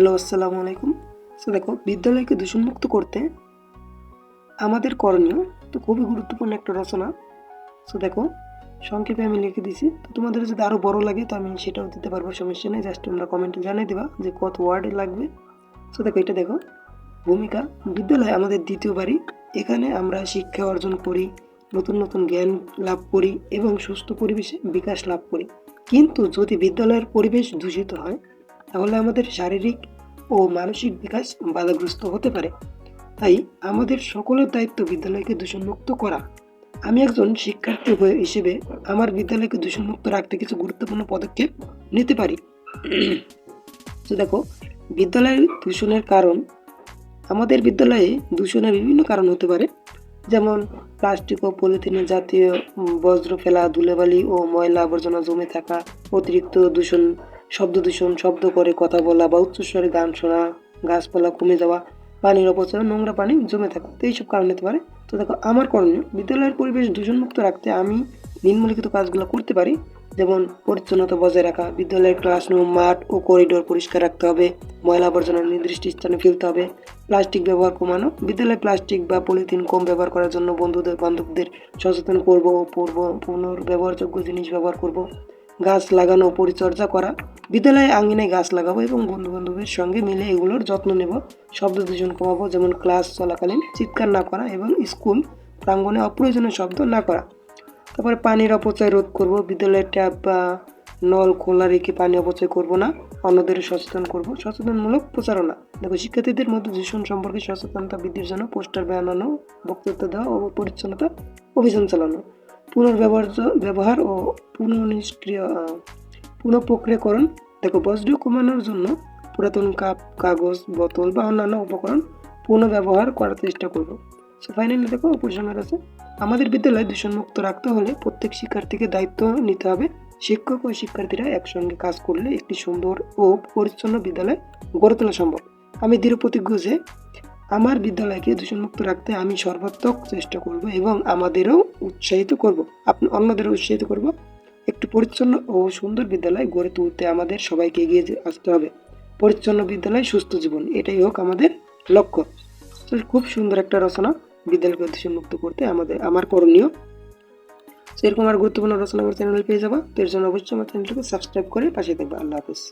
Hello, আসসালামু আলাইকুম। So দেখো, বিদ্যালয়কে দূষণমুক্ত করতে আমাদের করণীয় তো খুবই গুরুত্বপূর্ণ একটা রচনা। সো দেখো, সংক্ষেপে আমি লিখে দিছি। তো তোমাদের যদি আরও বড় লাগে, তো আমি সেটাও দিতে পারব, সমস্যা নেই। জাস্ট তোমরা কমেন্টে জানিয়ে দিবা যে কত ওয়ার্ডে লাগবে। সো দেখো, এটা দেখো, ভূমিকা, বিদ্যালয় আমাদের দ্বিতীয় বাড়ি। এখানে আমরা শিক্ষা অর্জন করি, নতুন নতুন জ্ঞান লাভ করি এবং সুস্থ পরিবেশে বিকাশ লাভ করি। কিন্তু যদি বিদ্যালয়ের পরিবেশ দূষিত হয় তাহলে আমাদের শারীরিক ও মানসিক বিকাশ বাধাগ্রস্ত হতে পারে। তাই আমাদের সকলের দায়িত্ব বিদ্যালয়কে দূষণমুক্ত করা। আমি একজন শিক্ষার্থী হিসেবে আমার বিদ্যালয়কে দূষণমুক্ত রাখতে কিছু গুরুত্বপূর্ণ পদক্ষেপ নিতে পারি। তো দেখো বিদ্যালয়ের দূষণের কারণ, আমাদের বিদ্যালয়ে দূষণের বিভিন্ন কারণ হতে পারে। যেমন প্লাস্টিক ও পলিথিনের জাতীয় বজ্র ফেলা, ধুলেবালি ও ময়লা আবর্জনা জমে থাকা, অতিরিক্ত দূষণ শব্দ দূষণ, শব্দ করে কথা বলা বা উচ্চস্বরে গান শোনা, গাছপালা কমে যাওয়া, পানির অপচয়, নোংরা পানি জমে থাকা, তো এইসব কারণ হতে পারে। তো দেখো, আমার করণীয়, বিদ্যালয়ের পরিবেশ দূষণমুক্ত রাখতে আমি নিম্নলিখিত কাজগুলো করতে পারি। যেমন, পরিচ্ছন্নতা বজায় রাখা, বিদ্যালয়ের ক্লাসরুম মাঠ ও করিডোর পরিষ্কার রাখতে হবে, ময়লা আবর্জনা নির্দিষ্ট স্থানে ফেলতে হবে, প্লাস্টিক ব্যবহার কমানো, বিদ্যালয়ে প্লাস্টিক বা পলিথিন কম ব্যবহার করার জন্য বন্ধুদের, বান্ধবদের সচেতন করব পূর্ব, পুনর্ব্যবহারযোগ্য জিনিস ব্যবহার করব। গাছ লাগানো পরিচর্যা করা বিদ্যালয়ে আঙ্গিনায় গাছ লাগাবো এবং বন্ধু বান্ধবের সঙ্গে মিলে এগুলোর যত্ন নেব। শব্দ দূষণ কমাবো, যেমন ক্লাস চলাকালীন চিৎকার না করা এবং স্কুল প্রাঙ্গণে অপ্রয়োজনীয় শব্দ না করা। তারপরে পানির অপচয় রোধ করব, বিদ্যালয়ের ট্যাপ বা নল খোলা রেখে পানি অপচয় করব না, অন্যদের সচেতন করব। সচেতনমূলক প্রচারণা। দেখো, শিক্ষার্থীদের মধ্যে দূষণ সম্পর্কে সচেতনতা বৃদ্ধির জন্য পোস্টার বানানো, বক্তৃতা দেওয়া ও পরিচ্ছন্নতা অভিযান চালানো। পুনর্ব্যবহার ব্যবহার ও পুনঃনিষ্ক্রিয় আহ, পুনঃপ্রক্রিয়াকরণ দেখো বজ্র কমানোর জন্য পুরাতন কাপ কাগজ বোতল বা অন্যান্য উপকরণ পুনঃব্যবহার করার চেষ্টা করব। সো ফাইনালি দেখো উপসংহার আছে আমাদের বিদ্যালয় দূষণমুক্ত রাখতে হলে প্রত্যেক শিক্ষার্থীকে দায়িত্ব নিতে হবে। শিক্ষক ও শিক্ষার্থীরা একসঙ্গে কাজ করলে একটি সুন্দর ও পরিচ্ছন্ন বিদ্যালয় গড়ে তোলা সম্ভব। আমি দৃঢ় প্রতিজ্ঞ যে আমার বিদ্যালয়কে দূষণমুক্ত রাখতে আমি সর্বাত্মক চেষ্টা করব এবং আমাদেরও উৎসাহিত করব। আপনি অন্যদেরও উৎসাহিত করব। পরিচ্ছন্ন ও সুন্দর বিদ্যালয় গড়ে তুলতে আমাদের সবাইকে এগিয়ে আসতে হবে। পরিচ্ছন্ন বিদ্যালয়, সুস্থ জীবন, এটাই হোক আমাদের লক্ষ্য। খুব সুন্দর একটা রচনা বিদ্যালয়কে দূষণমুক্ত করতে আমাদের, আমার করণীয়। সেরকম আর গুরুত্বপূর্ণ রচনা আমার চ্যানেল পেয়ে যাব। তো এর জন্য অবশ্যই আমার চ্যানেলটাকে সাবস্ক্রাইব করে পাশে থাকবে। আল্লাহ হাফিজ।